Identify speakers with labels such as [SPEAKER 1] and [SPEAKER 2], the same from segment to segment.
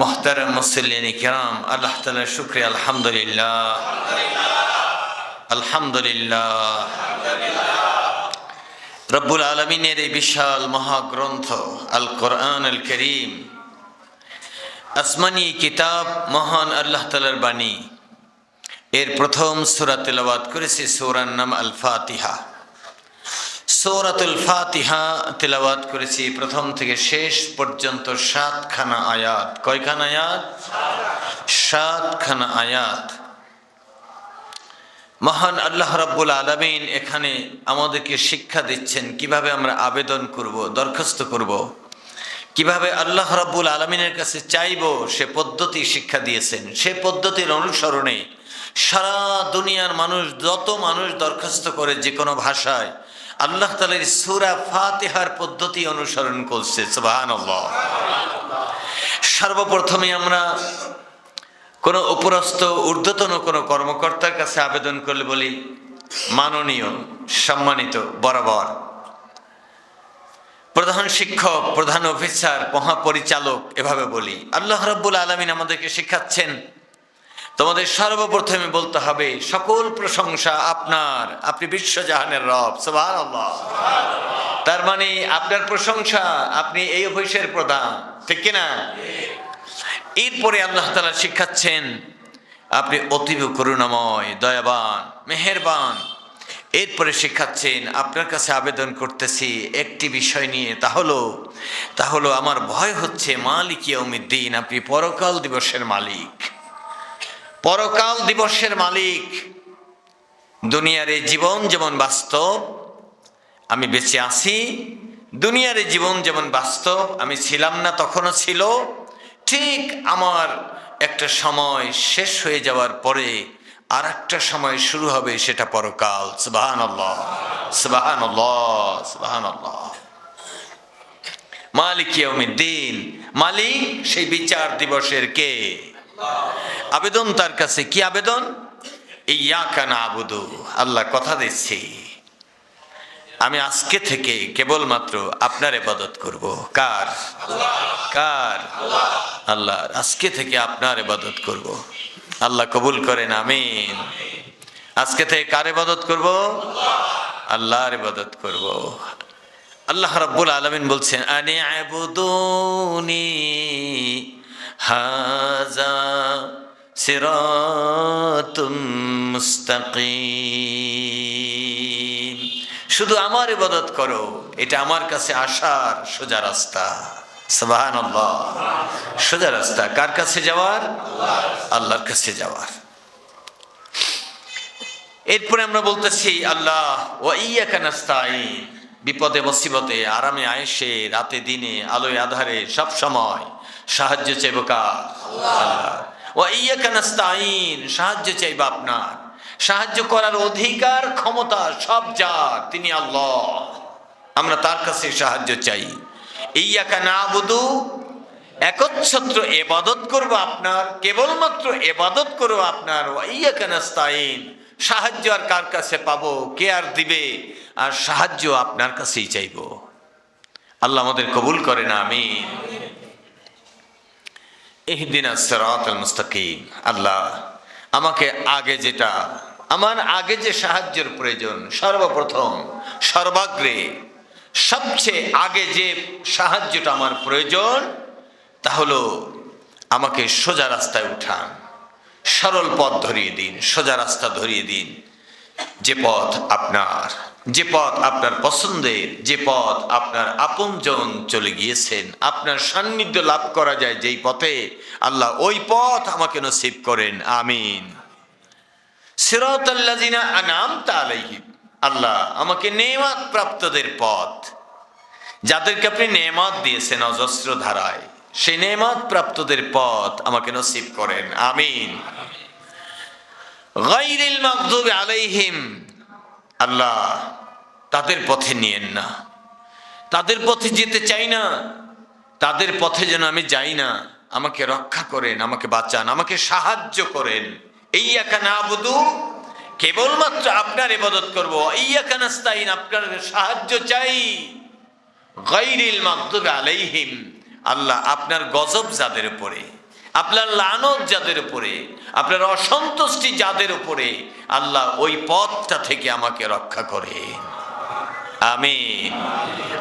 [SPEAKER 1] মোহতারাম মুসল্লিন কিরাম আল্লাহ তালার শুক্রিয়া, আলহামদুলিল্লাহ। আলহামদুলিল্লাহ। রব্বুল আলমিনের এই বিশাল মহাগ্রন্থ আল কোরআন আল করিম, আসমানি কিতাব, মহান আল্লাহ তালার বাণী। এর প্রথম সুরা তেলাবাদ করেছে সৌরার নাম আল ফাতিহা সৌরাতুল ফাতিহা তেলাওয়াত করেছি। প্রথম থেকে শেষ পর্যন্ত সাতখানা আয়াত। কয়খানা আয়াত? সাতখানা আয়াত। মহান আল্লাহ রাব্বুল আলমিন এখানে আমাদেরকে শিক্ষা দিচ্ছেন, কীভাবে আমরা আবেদন করব, দরখাস্ত করব। কীভাবে আল্লাহ রাব্বুল আলমিনের কাছে চাইব, সে পদ্ধতি শিক্ষা দিয়েছেন। সে পদ্ধতির অনুসরণে সারা দুনিয়ার মানুষ, যত মানুষ দরখাস্ত করে যে কোনো ভাষায় আল্লাহ তালের সুরা ফাতেহার পদ্ধতি অনুসরণ করছে সুবাহান সর্বপ্রথমে আমরা কোনো উপরস্থ, ঊর্ধ্বতন কোনো কর্মকর্তার কাছে আবেদন করলে বলি, মাননীয়, সম্মানিত, বরাবর। প্রধান শিক্ষক, প্রধান অফিসার, মহাপরিচালক, এভাবে বলি। আল্লাহ রব্বুল আলমিন আমাদেরকে শিখাচ্ছেন তোমাদের সর্বপ্রথমে বলতে হবে, সকল প্রশংসা আপনার। আপনি বিশ্বজাহানের রব সবার তার মানে আপনার প্রশংসা আপনি এই অফিসের প্রধান, ঠিক কিনা? এরপরে আল্লাহ তালা শিখাচ্ছেন, আপনি অতীব করুণাময়, দয়াবান, মেহেরবান। এরপরে শিখাচ্ছেন, আপনার কাছে আবেদন করতেছি একটি বিষয় নিয়ে, তা হলো তা হলো আমার ভয় হচ্ছে মালিক ইয়মিদ্দিন আপনি পরকাল দিবসের মালিক। পরকাল দিবসের মালিক। দুনিয়ার এই জীবন যেমন বাস্তব, আমি বেঁচে আছি। দুনিয়ার এই জীবন যেমন বাস্তব, আমি ছিলাম না তখনও ছিল। ঠিক আমার একটা সময় শেষ হয়ে যাওয়ার পরে আর একটা সময় শুরু হবে, সেটা পরকাল। সুবাহান সুবাহান সুবাহান মালিক মালিক সেই বিচার দিবসের কে? আবেদন তার কাছে, কি আবেদন? আল্লাহ কথা দিচ্ছি। আমি আজকে থেকে কেবলমাত্র আপনার এবাদত করব। কার? কার? আল্লাহ আজকে থেকে আপনার এবাদত করব। আল্লাহ কবুল করেন, আমিন। আজকে থেকে কার এবাদত করব? আল্লাহর ইবাদত করব। আল্লাহ রাব্বুল আলামিন বলছেন আনি আবুদুনি হাজা সিরাতুম শুধু আমার ইবাদত করো, এটা আমার কাছে আসার সোজা রাস্তা। সবাহান সোজা রাস্তা। কার কাছে যাওয়ার? আল্লাহর কাছে যাওয়ার। এরপরে আমরা বলতেছি, আল্লাহ ও ইয়াকা নাস্তাইন বিপদে, মুসিবতে, আরামে আয়েসে রাতে, দিনে, আলোয়, আধারে সব সময় সাহায্য চাইব কার? সাহায্য চাইব আপনার। সাহায্য করার অধিকার, ক্ষমতা সব যার, তিনি আল্লাহ। আমরা তার কাছে সাহায্য চাই। ইয়াকা না বুধু একচ্ছত্র এবাদত করব আপনার, কেবলমাত্র এবাদত করব আপনার। সাহায্য আর কার কাছে পাবো? কে আর দিবে? আর সাহায্য আপনার কাছেই চাইব। আল্লাহ আমাদের কবুল করে না আমি আল্লাহ, আমাকে আগে যেটা, আমার আগে যে সাহায্যের প্রয়োজন, সর্বপ্রথম, সর্বাগ্রে, সবচেয়ে আগে যে সাহায্যটা আমার প্রয়োজন, তা হলো আমাকে সোজা রাস্তায় উঠান, সরল পথ ধরিয়ে দিন, সোজা রাস্তা ধরিয়ে দিন, যে পথ আপনার। যে পথ আপনার পছন্দের, যে পথ আপনার আপনজন চলে গিয়েছেন, আপনার সান্নিধ্য লাভ করা যায় যেই পথে, আল্লাহ ওই পথ আমাকে নসিব করেন, আমিন। আল্লাহ আমাকে নেমাত প্রাপ্তদের পথ, যাদেরকে আপনি নেমাত দিয়েছেন অজস্র ধারায়, সেই নেমাত প্রাপ্তদের পথ আমাকে নসিব করেন, আমিন। গাইরিল আলাইহিম আল্লাহ, তাদের পথে নিয়েন না। তাদের পথে যেতে চাই না। তাদের পথে যেন আমি যাই না। আমাকে রক্ষা করেন, আমাকে বাঁচান, আমাকে সাহায্য করেন। এই একা না বুধু কেবলমাত্র আপনার ইবাদত করব। এই একা নাস্তাইন আপনার সাহায্য চাই। গাইরিল মাগদুবি আলাইহিম, আল্লাহ আপনার গজব যাদের উপরে। আপনার লানত যাদের উপরে, আপনার অসন্তুষ্টি যাদের উপরে, আল্লাহ ওই পথটা থেকে আমাকে রক্ষা করে আমি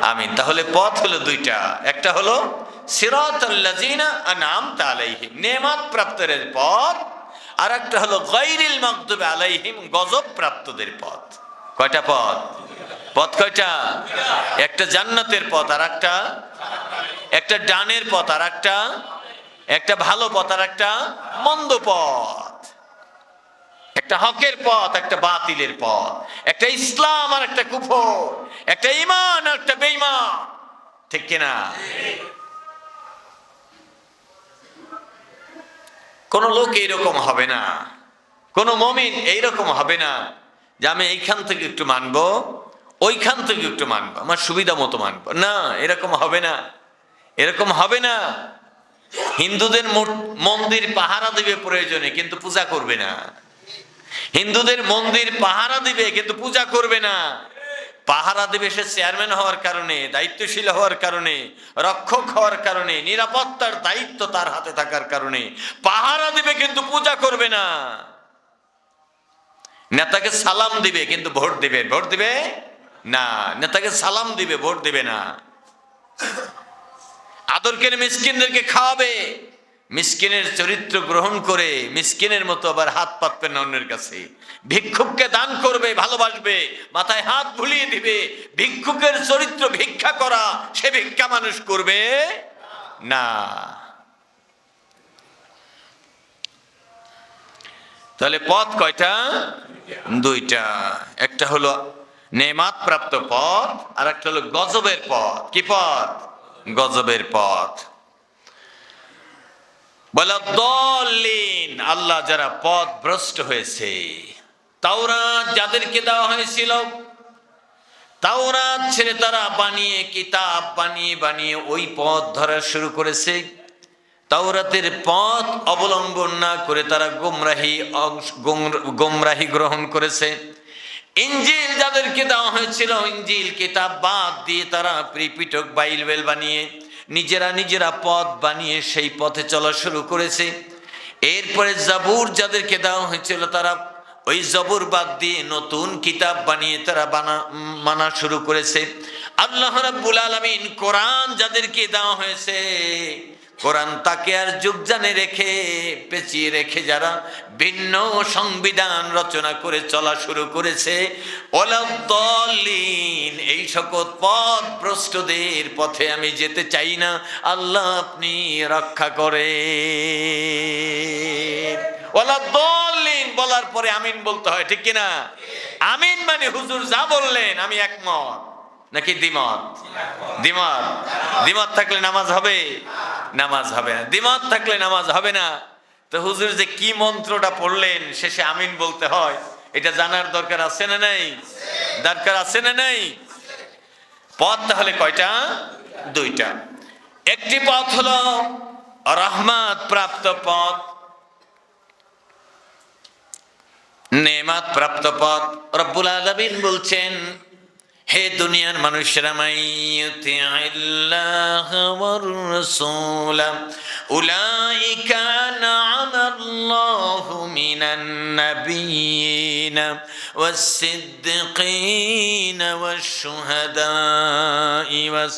[SPEAKER 1] আমিন। তাহলে পথ হলো দুইটা। একটা হলো পথ। আর একটা হলো মাগদুবি আলাইহিম পথ। কয়টা পথ? পথ কয়টা? একটা জান্নাতের পথ আর একটা একটা ডানের পথ আর একটা একটা ভালো পথ আর একটা মন্দ পথ। একটা হকের পথ, একটা বাতিলের পথ। একটা ইসলাম আর একটা কুফর। একটা ইমান আর একটা বেঈমান। ঠিক কিনা? কোন লোক এইরকম হবে না। কোন মমিন এইরকম হবে না যে আমি এইখান থেকে একটু মানবো, ওইখান থেকে একটু মানবো। আমার সুবিধা মতো মানবো। না, এরকম হবে না। এরকম হবে না। হিন্দুদের মন্দির পাহারা দিবে প্রয়োজনে, কিন্তু পূজা করবে না। হিন্দুদের মন্দির পাহারা দিবে, কিন্তু পূজা করবে না। পাহারা দিবে সে চেয়ারম্যান হওয়ার কারণে, দায়িত্বশীল হওয়ার কারণে, রক্ষক হওয়ার কারণে, নিরাপত্তার দায়িত্ব তার হাতে থাকার কারণে। পাহারা দিবে, কিন্তু পূজা করবে না। নেতাকে সালাম দিবে, কিন্তু ভোট দিবে। ভোট দিবে না। নেতাকে সালাম দিবে, ভোট দিবে না। আদর করে মিসকিনদেরকে খাওয়াবে। মিসকিনের চরিত্র গ্রহণ করে মিসকিনের মতো আবার হাত পাতবে না অন্যের কাছে। ভিক্ষুককে দান করবে, ভালোবাসবে, মাথায় হাত ভুলিয়ে দিবে। ভিক্ষুকের চরিত্র ভিক্ষা করা, সে ভিক্ষা মানুষ করবে না। তাহলে পথ কয়টা? দুইটা। একটা হলো নেমাত প্রাপ্ত পথ আর একটা হলো গজবের পথ। কি পথ? গজবের পথ। আল্লাহ যারা পথ ভ্রষ্ট হয়েছে, তাওরাত যাদেরকে দেওয়া হয়েছিল, তাওরাত ছেড়ে তারা বানিয়ে, কিতাব বানিয়ে বানিয়ে ওই পথ ধরা শুরু করেছে। তাওরাতের পথ অবলম্বন না করে তারা গোমরাহি গোমরাহি গ্রহণ করেছে। ইঞ্জিল যাদেরকে দেওয়া হয়েছিল, ইঞ্জিল কিতাব বাদ দিয়ে তারা প্রিপিটক বাইবেল বানিয়ে, নিজেরা নিজেরা পথ বানিয়ে সেই পথে চলা শুরু করেছে। এরপরে জাবুর যাদেরকে দেওয়া হয়েছিল, তারা ওই জবর বাদ দিয়ে নতুন কিতাব বানিয়ে তারা বানা, মানা শুরু করেছে। আল্লাহ রাব্বুল আলামিন কোরআন যাদেরকে দেওয়া হয়েছে কোরআন তাকে আর যুগ জানে রেখে, পেঁচিয়ে রেখে যারা ভিন্ন সংবিধান রচনা করে চলা শুরু করেছে এই সকল পথ ভ্রষ্টদের পথে আমি যেতে চাই না, আল্লাহ আপনি রক্ষা করে ওলাদ্দলিন বলার পরে আমিন বলতে হয়, ঠিক কিনা? আমিন মানে হুজুর যা বললেন, আমি একমত। নাকি দ্বিমত? দ্বিমত। দ্বিমত থাকলে নামাজ হবে? নামাজ হবে না। দ্বিমত থাকলে নামাজ হবে না। তো হুজুর যে কি মন্ত্রটা পড়লেন, শেষে আমিন বলতে হয়। এটা জানার দরকার আছে না নাই? দরকার আছে না নাই? পথ তাহলে কয়টা? দুইটা। একটি পথ হলো রহমত প্রাপ্ত পথ, নেমাত প্রাপ্ত পথ। রব্বুল আলামিন বলছেন হে দুনিয়ার মানুষেরা মাইয়ুতি আল্লাহ ওয়ার রাসূল উলাইকা না'মাল্লাহু মিনান নাবিয়িন ওয়াস সিদ্দিকিন ওয়াশ শুহাদা'i ওয়াস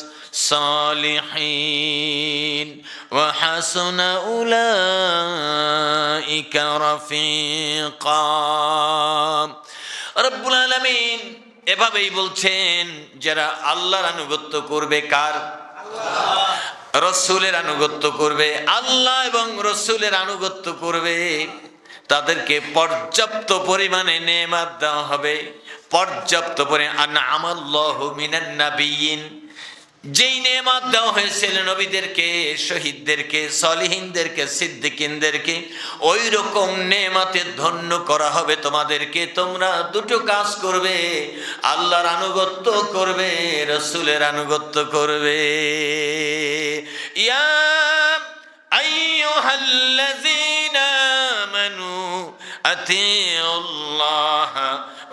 [SPEAKER 1] الصالحين وحسن أولئك رفيقا রব্বুল আলামিন এভাবেই বলছেন, যারা আল্লাহর আনুগত্য করবে কার? রসুলের আনুগত্য করবে। আল্লাহ এবং রসুলের আনুগত্য করবে। তাদেরকে পর্যাপ্ত পরিমাণে নেমাত দেওয়া হবে। পর্যাপ্ত পরিমাণ আমাল্লাহ মিনান নাবিয়িন যেই নেমাত দেওয়া হয়েছিল নবীদেরকে, শহীদদেরকে, সলিহীনদেরকে, সিদ্দিকিনদেরকে ওই রকম নেমাতে ধন্য করা হবে তোমাদেরকে। তোমরা দুটো কাজ করবে, আল্লাহর আনুগত্য করবে, রসুলের আনুগত্য করবে। ইয়া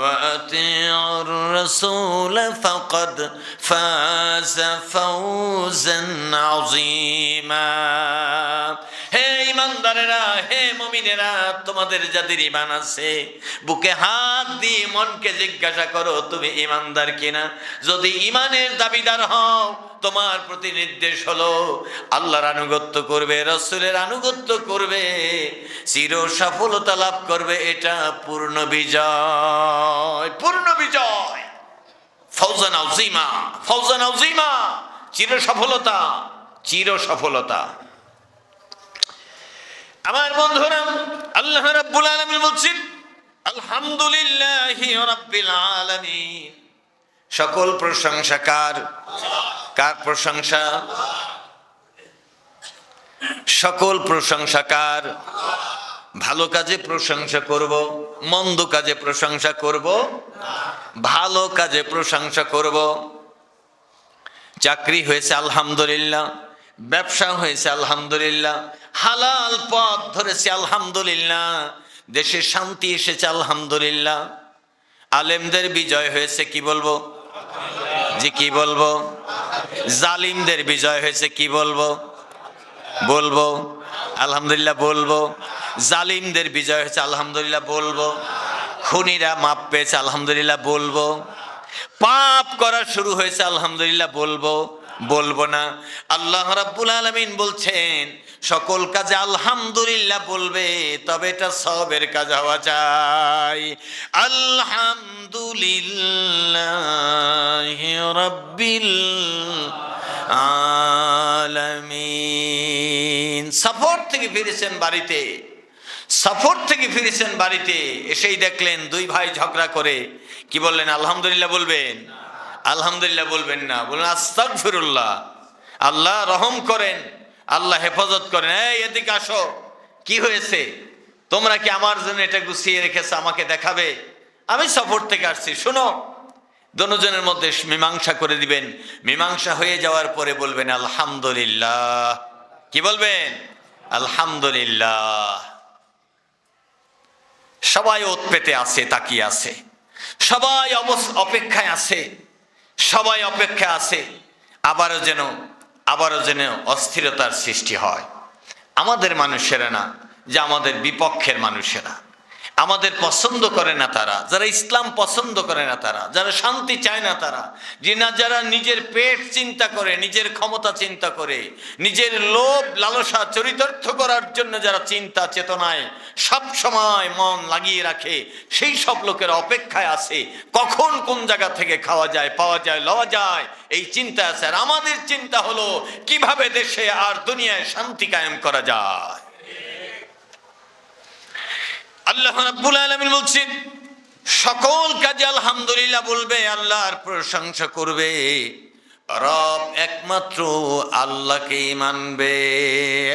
[SPEAKER 1] وأطيعوا الرسول فقد فاز فوزا عظيما. হে ইমানদারেরা, হে মমিনেরা, তোমাদের যাদের ইমান আছে, বুকে হাত দিয়ে মনকে জিজ্ঞাসা করো, তুমি ইমানদার কিনা? যদি ইমানের দাবিদার হও, তোমার প্রতি নির্দেশ হলো, আল্লাহর আনুগত্য করবে, রসুলের আনুগত্য করবে, চির সফলতা লাভ করবে, এটা পূর্ণ বিজয় পূর্ণ বিজয়। ফৌজান আউজিমা ফৌজান চির সফলতা চির সফলতা। আমার বন্ধুরা, আল্লাহ রাব্বুল আলামিন বলছেন, আলহামদুলিল্লাহি রাব্বিল আলামিন। সকল প্রশংসা কার? কার প্রশংসা? সকল প্রশংসা কার? ভালো কাজে প্রশংসা করব, মন্দ কাজে প্রশংসা করব, ভালো কাজে প্রশংসা করব। চাকরি হয়েছে, আলহামদুলিল্লাহ। ব্যবসা হয়েছে, আলহামদুলিল্লাহ। হালাল পথ ধরেছে, আলহামদুলিল্লাহ। দেশে শান্তি এসেছে, আলহামদুলিল্লাহ। আলেমদের বিজয় হয়েছে, কি বলব? যে কি বলব? জালিমদের বিজয় হয়েছে, কি বলব? বলব? আলহামদুলিল্লাহ বলব। জালিমদের বিজয় হয়েছে, আলহামদুলিল্লাহ বলব। খুনিরা মাপ পেয়েছে, আলহামদুলিল্লাহ বলব। পাপ করা শুরু হয়েছে, আলহামদুলিল্লাহ বলব। বলব না। আল্লাহ রাব্বুল আলমিন বলছেন, সকল কাজে আলহামদুলিল্লাহ বলবে, তবে এটা সবের কাজ হওয়া চাই। আলহামদুলিল্লাহ রাব্বিল আলামিন। সফর থেকে ফিরেছেন বাড়িতে। সফর থেকে ফিরেছেন বাড়িতে। এসেই দেখলেন দুই ভাই ঝগড়া করে। কি বললেন? আলহামদুলিল্লাহ বলবেন। আলহামদুলিল্লাহ বলবেন না। বললেন আস্তাক ফিরুল্লাহ আল্লাহ রহম করেন, আল্লাহ হেফাজত করেন। এই, এদিকে আসো। কি হয়েছে? তোমরা কি আমার জন্য এটা গুছিয়ে রেখেছো, আমাকে দেখাবে? আমি সফর থেকে আসছি, শোনো। দনুজনের মধ্যে মীমাংসা করে দিবেন। মীমাংসা হয়ে যাওয়ার পরে বলবেন, আলহামদুলিল্লাহ। কি বলবেন? আলহামদুলিল্লাহ। সবাই ওত পেতে আছে, তাকিয়ে আছে। সবাই অপেক্ষায় আছে। সবাই অপেক্ষা আছে, আবারও যেন আবারও যেন অস্থিরতার সৃষ্টি হয়। আমাদের মানুষেরা না, যে আমাদের বিপক্ষের মানুষেরা। আমাদের পছন্দ করে না তারা, যারা ইসলাম পছন্দ করে না তারা, যারা শান্তি চায় না তারা, যে না যারা নিজের পেট চিন্তা করে, নিজের ক্ষমতা চিন্তা করে, নিজের লোভ লালসা চরিতার্থ করার জন্য যারা চিন্তা চেতনায় সব সময় মন লাগিয়ে রাখে, সেই সব লোকের অপেক্ষায় আছে, কখন কোন জায়গা থেকে খাওয়া যায়, পাওয়া যায়, লওয়া যায়, এই চিন্তা আছে। আর আমাদের চিন্তা হলো, কীভাবে দেশে আর দুনিয়ায় শান্তি কায়েম করা যায়? আল্লাহ রাব্বুল আলামিন বলছেন, সকল কাজে আলহামদুলিল্লাহ বলবে, আল্লাহর প্রশংসা করবে। রব একমাত্র আল্লাহকেই মানবে।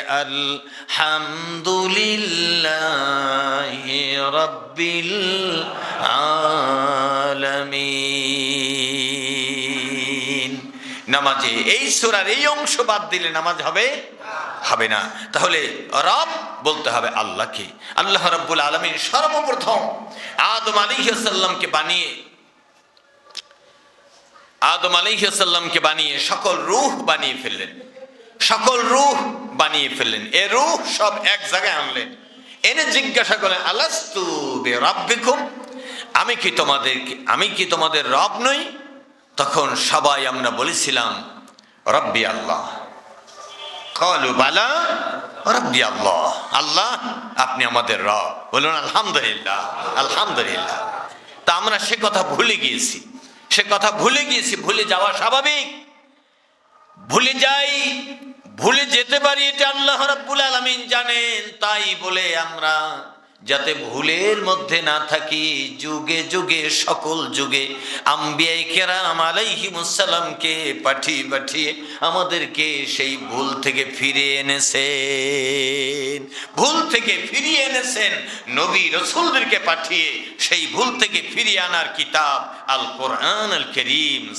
[SPEAKER 1] আলহামদুলিল্লাহ রব্বিল আলামিন। নামাজে এই সূরার এই অংশ বাদ দিলে নামাজ হবে? হবে না। তাহলে রব বলতে হবে আল্লাহকে। আল্লাহ রব্বুল আলমী সর্বপ্রথম আদম আলিহাসাল্লামকে বানিয়ে, আদম আলিহাসাল্লামকে বানিয়ে সকল রূহ বানিয়ে ফেললেন। সকল রূহ বানিয়ে ফেললেন। এ রূহ সব এক জায়গায় আনলেন। এনে জিজ্ঞাসা করলেন, আলাস্তু বে রব্বিকুম আমি কি তোমাদের, আমি কি তোমাদের রব নই? তখন সবাই আমরা বলেছিলাম, রব্বি আল্লাহ। কলু বালা রব্বি আল্লাহ। আপনি আমাদের রব। বলুন, আলহামদুলিল্লাহ আলহামদুলিল্লাহ। তা আমরা সে কথা ভুলে গিয়েছি। সে কথা ভুলে গিয়েছি, ভুলে যাওয়া স্বাভাবিক। ভুলে যাই, ভুলে যেতে পারি এটা আল্লাহ রাব্বুল আলামিন জানেন, তাই বলে আমরা যাতে ভুলের মধ্যে না থাকি, যুগে যুগে, সকল যুগে আম্বিয়াই পাঠিয়ে পাঠিয়ে আমাদেরকে সেই ভুল থেকে ফিরিয়ে এনেছেন। ভুল থেকে ফিরিয়ে এনেছেন, নবী রসুলদেরকে পাঠিয়ে সেই ভুল থেকে ফিরিয়ে আনার কিতাব আল কোরআন আল করিম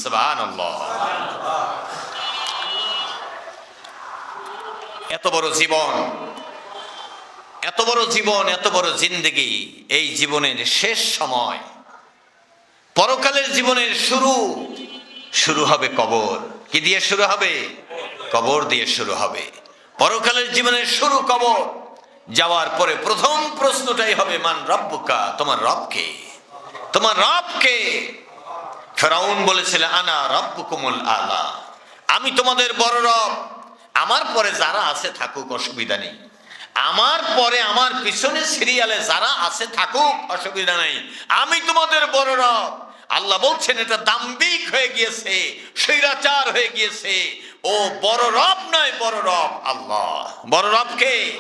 [SPEAKER 1] এত বড় জীবন এত বড় জীবন, এত বড় জিন্দগি, এই জীবনের শেষ সময়। পরকালের জীবনের শুরু শুরু হবে কবর। কি দিয়ে শুরু হবে? কবর দিয়ে শুরু হবে। পরকালের জীবনের শুরু কবর। যাওয়ার পরে প্রথম প্রশ্নটাই হবে, মান রব্বুকা? তোমার রবকে। তোমার রবকে। ফেরাউন বলেছিল, আনা রব্বুকুমুল আলা। আমি তোমাদের বড় রব। আমার পরে যারা আছে থাকুক, অসুবিধা নেই। আমার পরে আমার পিছনে সিরিয়ালে যারা আছে থাকুক অসুবিধা নেই। আমি তোমাদের বড় রব। আল্লাহ বলছেন এটা দাম্বিক হয়ে গিয়েছে স্বৈরাচার হয়ে গিয়েছে। ও বড় রব নয় বড় রব আল্লাহ। বড় রব কে?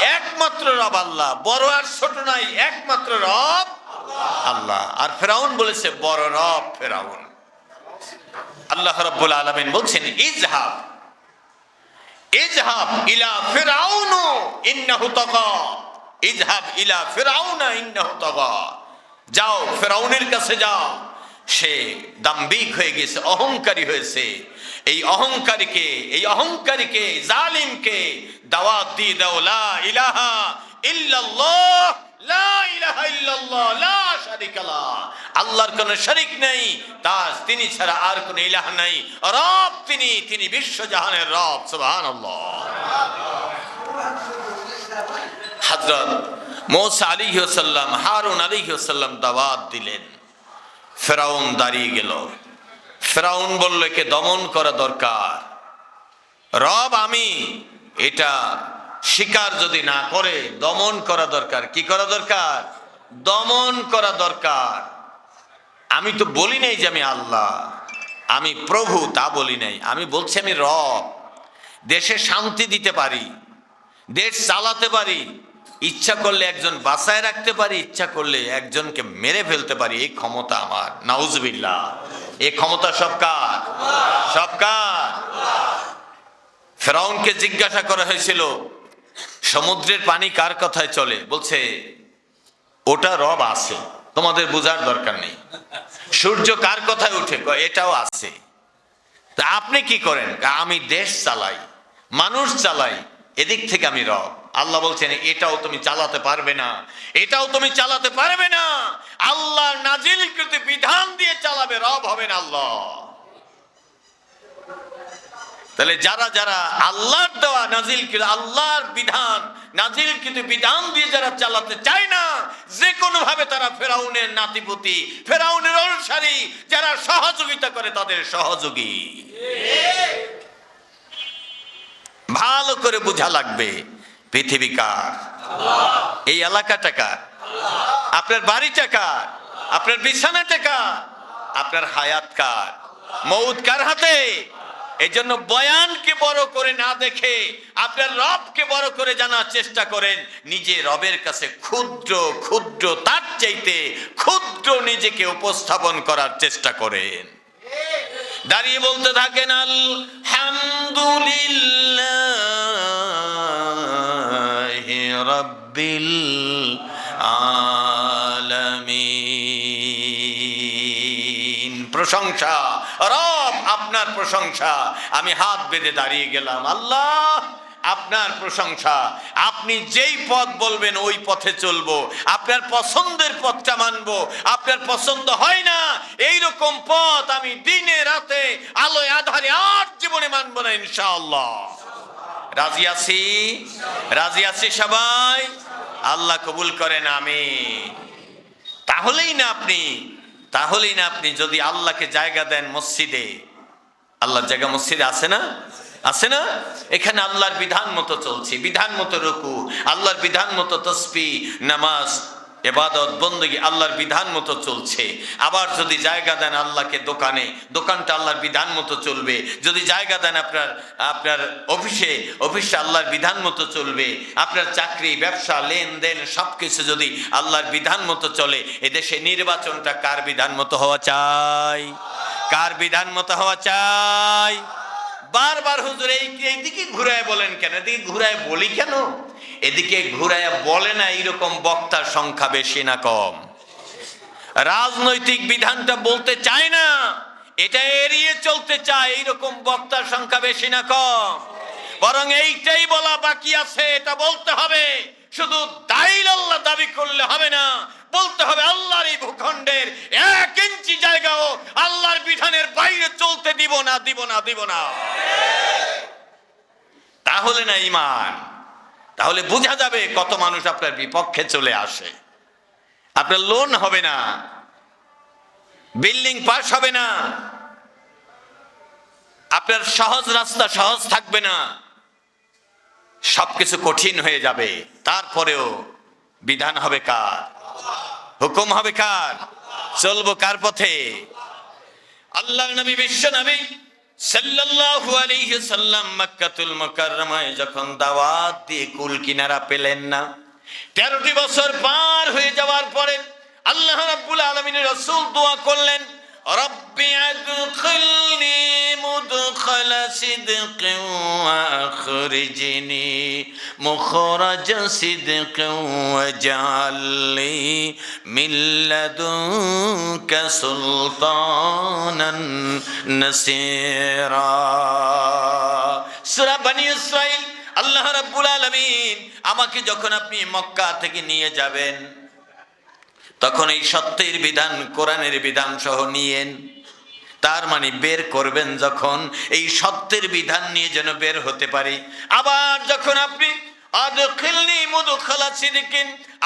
[SPEAKER 1] একমাত্র রব আল্লাহ। বড় আর ছোট নাই একমাত্র রব আল্লাহ। আর ফেরাউন বলেছে বড় রব ফেরাউন। আল্লাহ রব্বুল আলমিন বলছেন ইজহাব। ইজহাব ইলা ফিরাউন, ইন্নাহু তাগা। ইজহাব ইলা ফিরাউন, ইন্নাহু তাগা। যাও, ফেরাউনের কাছে যাও। সে দাম্বিক হয়ে গেছে অহংকারী হয়েছে। এই অহংকারীকে এই অহংকারীকে, জালিমকে দাওয়াত দিয়ে দাও, লা ইলাহা ইল্লাল্লাহ। আল্লাহর কোনো শরিক নেই তিনি ছাড়া আর কোনো ইলাহ নাই। রব তিনি তিনি রব হযরত মৌসা হারুন দিলেন। ফেরাউন দাঁড়িয়ে গেল। ফেরাউন বলল, একে দমন করা দরকার। রব আমি, এটা স্বীকার যদি না করে, দমন করা দরকার। কি করা দরকার? দমন করা দরকার। আমি তো বলি নাই যে আমি আল্লাহ। আমি প্রভু, তা বলি নাই। আমি বলছি আমি রব। দেশে শান্তি দিতে পারি। দেশ চালাতে পারি। ইচ্ছা করলে একজন বাসায় রাখতে পারি। ইচ্ছা করলে একজনকে মেরে ফেলতে পারি। এই ক্ষমতা আমার। নাউজবিল্লা এই ক্ষমতা সব কার? সব কার? ফেরাউনকে জিজ্ঞাসা করা হয়েছিল সমুদ্রের পানি কার কথায় চলে? বলছে, ওটা রব আছে। তোমাদের বোঝার দরকার নেই। সূর্য কার কথায় উঠে? এটাও আছে। তা আপনি কি করেন? আমি দেশ চালাই, মানুষ চালাই, এদিক থেকে আমি রব। আল্লাহ বলছেন, এটাও তুমি চালাতে পারবে না। এটাও তুমি চালাতে পারবে না। আল্লাহ নাজিলকৃত বিধান দিয়ে চালাবে রব হবেন আল্লাহ। তাহলে যারা যারা আল্লাহর দেওয়া নাজিল আল্লাহর বিধান নাজিল কিন্তু বিধান দিয়ে যারা চালাতে চায় না, যে কোনো ভাবে তারা ফেরাউনের নাতিপতি, ফেরাউনের অনুসারী যারা সহযোগিতা করে তাদের সহযোগী। ভালো করে বোঝা লাগবে পৃথিবী কার? এই এলাকাটা কার? আপনার বাড়িটা কার? আপনার বিছানাটা কার? আপনার হায়াত কার? মৌত কার হাতে? এই জন্য বয়ানকে বড় করে না দেখে আপনার রবকে বড় করে জানার চেষ্টা করেন, নিজে রবের কাছে ক্ষুদ্র ক্ষুদ্র, তার চাইতে ক্ষুদ্র নিজেকে উপস্থাপন করার চেষ্টা করেন। দাঁড়িয়ে বলতে থাকেন, আলহামদুলিল্লাহ রব্বিল আলামিন। প্রশংসা। রব, আপনার প্রশংসা। আমি হাত বেঁধে দাঁড়িয়ে গেলাম। আল্লাহ, আপনার প্রশংসা। আপনি যেই পথ বলবেন, ওই পথে চলবো। আপনার পছন্দের পথটা মানবো। আপনার পছন্দ হয় না এই রকম পথ আমি দিনে রাতে আলোয় আধারে আর জীবনে মানবো না, ইনশাআল্লাহ। রাজি আছি? রাজি আছি সবাই? আল্লাহ কবুল করেন আমি তাহলেই না আপনি তাহলেই না আপনি যদি আল্লাহকে জায়গা দেন মসজিদে। আল্লাহর জায়গা মসজিদে আছে না? আছে না? এখানে আল্লাহর বিধান মতো চলছে। বিধান মতো রুকু, আল্লাহর বিধান মতো তসবি, নামাজ এবাদত বন্দী আল্লাহর বিধান মতো চলছে। আবার যদি জায়গা দেন আল্লাহকে দোকানে, দোকানটা আল্লাহর বিধান মতো চলবে। যদি জায়গা দেন আপনার আপনার অফিসে, অফিসটা আল্লাহর বিধান মতো চলবে। আপনার চাকরি, ব্যবসা, লেনদেন সব কিছু যদি আল্লাহর বিধান মতো চলে, এদেশে নির্বাচনটা কার বিধান মতো হওয়া চাই? কার বিধান মতো হওয়া চাই? বারবার হুজুর এই এইদিকে ঘুরায় বলেন কেন? এদিকে ঘুরায় বলি কেন? এদিকে ঘুরায় বলে না, এইরকম বক্তার সংখ্যা বেশি না কম। রাজনৈতিক বিধানটা বলতে চায় না, এটা এড়িয়ে চলতে চায়, এইরকম বক্তার সংখ্যা বেশি না কম। বরং এইটাই বলা বাকি আছে, এটা বলতে হবে, শুধু দাইল আল্লাহ দাবি করলে হবে না, বলতে হবে আল্লাহর এই ভূখণ্ডের এক ইঞ্চি জায়গাও আল্লাহর বিধানের বাইরে চলতে দিব না দিব না দিব না। তাহলে না ইমান। তাহলে বোঝা যাবে কত মানুষ আপনার বিপক্ষে চলে আসে। আপনার লোন হবে না। বিল্ডিং পাস হবে না। আপনার সহজ রাস্তা সহজ থাকবে না। সবকিছু কঠিন হয়ে যাবে। তারপরেও বিধান হবে কার? হুকুম হবে কার? চলবো কার পথে? আল্লাহ নবী বিশ্ব নবী সাল্লাল্লাহু যখন দাওয়াত দিয়ে কুল কিনারা পেলেন না, তেরোটি বছর পার হয়ে যাওয়ার পরে আল্লাহ রাব্বুল আলামিনের রাসূল দোয়া করলেন রব্বি আদখিলনি মুদখাল সিদকিন ওয়া আখরিজনি মুখরাজ সিদকিন ওয়াজআলনি মিন লাদুনকা সুলতানান নাসীরা সূরা বনি ইসরাইল আল্লাহ রাব্বুল আলামিন আমাকে যখন আপনি মক্কা থেকে নিয়ে যাবেন তখন এই সত্যের বিধান, কোরআনের বিধান সহ নিয়েন তার মানে বের করবেন যখন এই সত্যের বিধান নিয়ে যেন বের হতে পারি। আবার যখন আপনি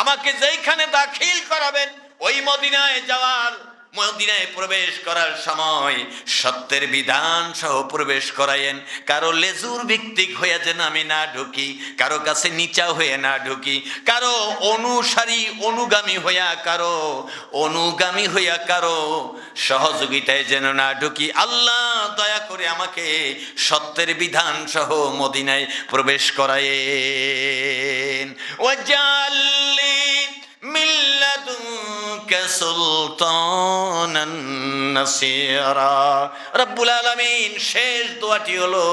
[SPEAKER 1] আমাকে যেইখানে দাখিল করাবেন, ওই মদিনায় যাওয়ার মদিনায় প্রবেশ করার সময় সত্যের বিধান সহ প্রবেশ করায়েন কারও লেজুর ভিত্তিক হয়ে যেন আমি না ঢুকি, কারও কাছে নিচা হয়ে না ঢুকি, কারও অনুসারী অনুগামী হইয়া কারও, অনুগামী হইয়া কারও সহযোগিতায় যেন না ঢুকি। আল্লাহ দয়া করে আমাকে সত্যের বিধান সহ মদিনায় প্রবেশ করায়েন ওয়াজাল্লি মিল্লাদুনকা সুলতানান নাসীরা রব্বুল আলামিন শেষ দোয়াটি হলো,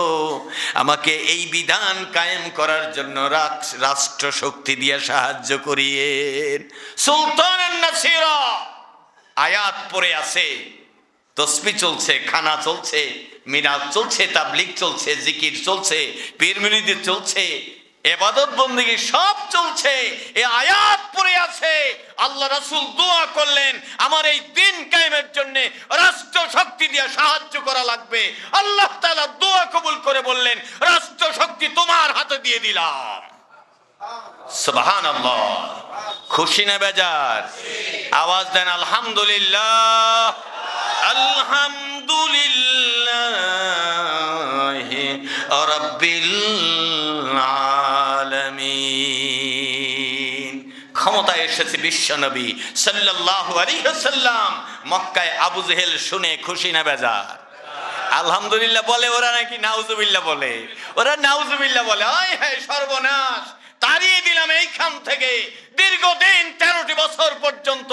[SPEAKER 1] আমাকে এই বিধান কায়েম করার জন্য রাষ্ট্র শক্তি দিয়ে সাহায্য করিয়েন। সুলতানান নাসীরা। আয়াত পড়ে আছে, তসবি চলছে, খানা চলছে মিনাজ চলছে, তাবলিগ চলছে, জিকির চলছে পীরমিনিদি চলছে এবাদত বন্দিগি সব চলছে, এ আয়াত পড়ে আছে। আল্লাহ রাসূল দোয়া করলেন, আমার এই দিন কায়েমের জন্য রাষ্ট্র শক্তি দিয়ে সাহায্য করা লাগবে। আল্লাহ তাআলা দোয়া কবুল করে বললেন রাষ্ট্র শক্তি তোমার হাতে দিয়ে দিলাম। খুশি না বেজার? আওয়াজ দেন, আলহামদুলিল্লাহ। আলহামদুলিল্লাহ রাব্বিল এসেছে সাল্লাল্লাহু আলাইহি ওয়াসাল্লাম। মক্কায় আবু জেহেল শুনে খুশি না বেজার। আলহামদুলিল্লাহ বলে, ওরা নাকি নাউজুবিল্লাহ বলে। ওরা নাউজুবিল্লাহ বলে হ্যাঁ সর্বনাশ দিলাম এইখান থেকে। দীর্ঘদিন তেরোটি বছর পর্যন্ত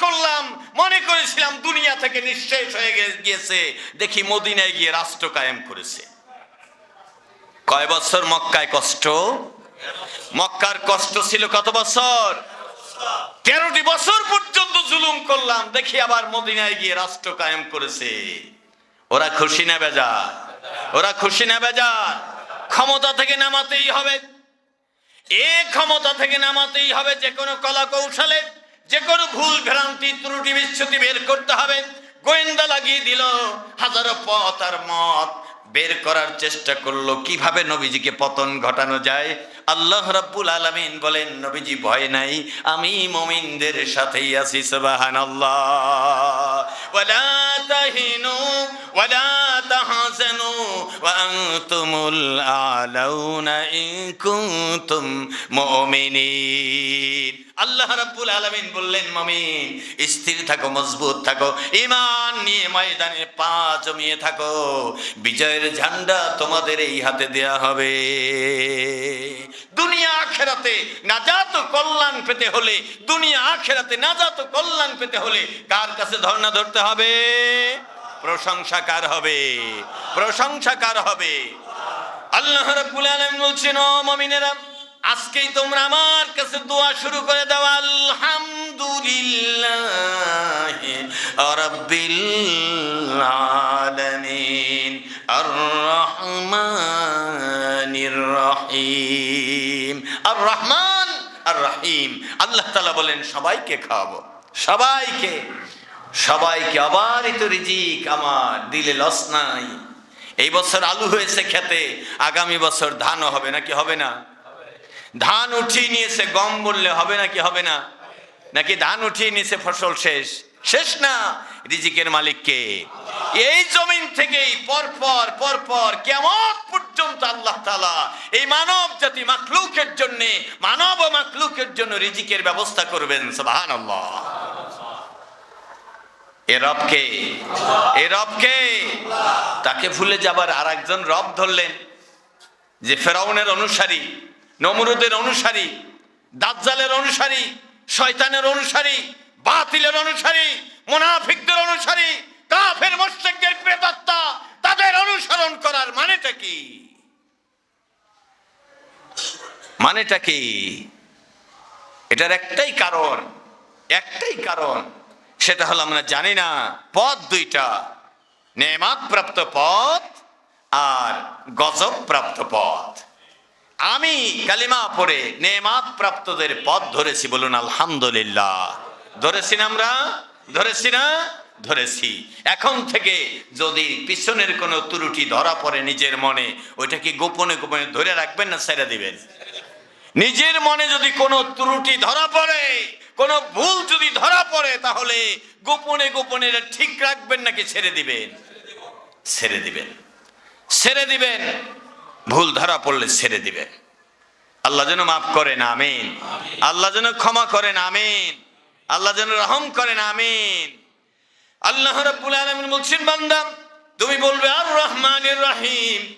[SPEAKER 1] করলাম। মনে করেছিলাম দুনিয়া থেকে নিঃশেষ হয়ে গিয়েছে। দেখি মদিনায় গিয়ে রাষ্ট্র কায়েম করেছে। কয় বছর মক্কায় কষ্ট? মক্কার কষ্ট ছিল কত বছর? তেরোটি বছর পর্যন্ত জুলুম করলাম, দেখি আবার মদিনায় গিয়ে রাষ্ট্র কায়েম করেছে। ওরা খুশি না বেজা ওরা খুশি না বেজা ক্ষমতা থেকে নামাতেই হবে। এ ক্ষমতা থেকে নামাতেই হবে যে কোনো কলা কৌশলে যে কোনো ভুল ভ্রান্তি, ত্রুটি বিচ্ছুতি বের করতে হবে। গোয়েন্দা লাগিয়ে দিল হাজারো পথ আর মত। বের করার চেষ্টা করল। কীভাবে নবীজিকে পতন ঘটানো যায়? আল্লাহ রাব্বুল আলামিন বলেন, নবীজি ভয় নাই, আমি মুমিনদের সাথেই আছি, সুবহানাল্লাহ। ওয়ালা তাহিনু, ওয়ালা তাহজানু, ওয়া আনতুমুল আলাউনা ইন কুনতুম মুমিনিন। আল্লাহ রাব্বুল আলামিন বললেন, মুমিন, স্থির থাকো, মজবুত থাকো, ঈমান নিয়ে ময়দানে পা জমিয়ে থাকো। বিজয়ের ঝান্ডা তোমাদের এই হাতে দেয়া হবে। দুনিয়া আখেরাতে নাজাত কল্যাণ পেতে হলে, দুনিয়া আখেরাতে নাজাত কল্যাণ পেতে হলে কার কাছে ধর্ণা ধরতে হবে? প্রশংসা কার হবে? প্রশংসা কার হবে? আল্লাহ রাব্বুল আলামিন বলছেন, ও মুমিনেরা আজকেই তোমরা আমার কাছে দোয়া শুরু করে দাও, আলহামদুলিল্লাহ রাব্বিল আলামিন আর রহমানির রহিম। আর রহমান আর রহিম আল্লাহ তাআলা বলেন, সবাইকে খাওয়াবো, সবাইকে সবাইকে অবারিত রিজিক আমার দিলে লস নাই। এই বছর আলু হয়েছে খেতে, আগামী বছর ধানও হবে, নাকি হবে না? ধান উঠিয়ে নিয়েছে গম বললে হবে নাকি হবে না? নাকি ধান উঠিয়ে নিয়েছে ফসল শেষ? শেষ না, রিজিকের মালিককে এই জমিন থেকেই পরপর পরপর কেমন পর্যন্ত আল্লাহ তালা এই মানব জাতি মাখলুকের জন্য, মানব ও মাখলুকের জন্য রিজিকের ব্যবস্থা করবেন। সুবাহান আল্লাহ এ এ তাকে ভুলে যাবার আর একজন রব ধরলেন, যে ফেরাউনের অনুসারী। নমরুদের অনুসারী, দাজ্জালের অনুসারী, শয়তানের অনুসারী, বাতিলের অনুসারী, মুনাফিকদের অনুসারী, কাফের, মুশরিকদের প্রেতাত্মা, তাদের অনুসরণ করার মানেটা কি? মানেটা কি? এটার একটাই কারণ একটাই কারণ, সেটা হলো আমরা জানি না, পথ দুইটা নেমাত প্রাপ্ত পথ আর গজব প্রাপ্ত পথ। আমি কালিমা পরে নেমাত প্রাপ্তদের পথ ধরেছি, বলুন আলহামদুলিল্লাহ। ধরেছি না আমরা? ধরেছি না? ধরেছি। এখন থেকে যদি পিছনের কোনো ত্রুটি ধরা পড়ে নিজের মনে, ওইটা কি গোপনে গোপনে ধরে রাখবেন না ছেড়ে দিবেন? নিজের মনে যদি কোনো ত্রুটি ধরা পড়ে, কোনো ভুল যদি ধরা পড়ে, তাহলে গোপনে গোপনে ঠিক রাখবেন নাকি ছেড়ে দিবেন? ছেড়ে দিবেন। ছেড়ে দিবেন। ভুল ধরা পড়লে ছেড়ে দিবে। আল্লাহ যেন মাফ করেন, আমিন। আল্লাহ যেন ক্ষমা করেন, আমিন। আল্লাহ যেন রহম করেন, আমিন। আল্লাহ রব্বুল আলামিন বলছেন, বান্দা, তুমি বলবে আর রহমানের রহিম।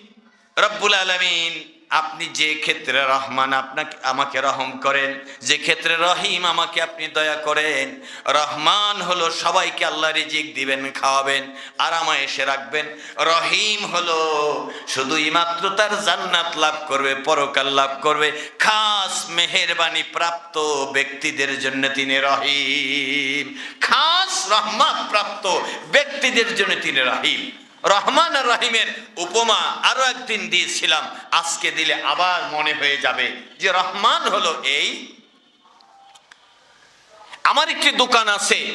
[SPEAKER 1] রব্বুল আলমিন আপনি যে ক্ষেত্রে রহমান আপনাকে, আমাকে রহম করেন, যে ক্ষেত্রে রহিম আমাকে আপনি দয়া করেন, রহমান হলো সবাইকে আল্লাহ রিজিক দিবেন, খাওয়াবেন আরামা এসে রাখবেন। রহিম হলো শুধুই মাত্র তার জান্নাত লাভ করবে, পরকাল লাভ করবে, খাস মেহেরবানি প্রাপ্ত ব্যক্তিদের জন্য তিনি রহিম। খাস রহমান প্রাপ্ত ব্যক্তিদের জন্য তিনি রহিম। রহমান আর রহিমের উপমা আরও একদিন দিয়েছিলাম। আজকে দিলে আবার মনে হয়ে যাবে যে রহমান হলো এই। আমার একটি দোকান আছে,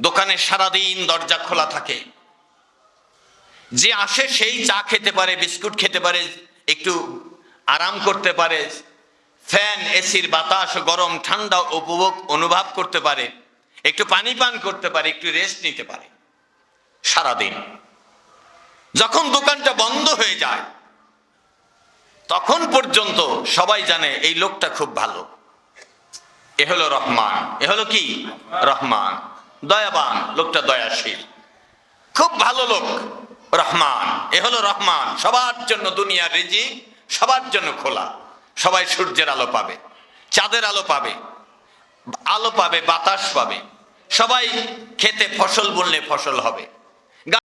[SPEAKER 1] দোকানে সারাদিন দরজা খোলা থাকে। যে আসে সেই চা খেতে পারে, বিস্কুট খেতে পারে, একটু আরাম করতে পারে, ফ্যান, এসির বাতাস, গরম, ঠান্ডা উপভোগ, অনুভব করতে পারে, একটু পানি পান করতে পারে, একটু রেস্ট নিতে পারে। সারাদিন। যখন দোকানটা বন্ধ হয়ে যায়, তখন পর্যন্ত সবাই জানে এই লোকটা খুব ভালো। এ হলো রহমান। এ হলো কি? রহমান। দয়াবান, লোকটা দয়াশীল। খুব ভালো লোক, রহমান। এ হলো রহমান। সবার জন্য দুনিয়ার রিজিক সবার জন্য খোলা। সবাই সূর্যের আলো পাবে, চাঁদের আলো পাবে আলো পাবে, বাতাস পাবে। সবাই খেতে ফসল বললে ফসল হবে।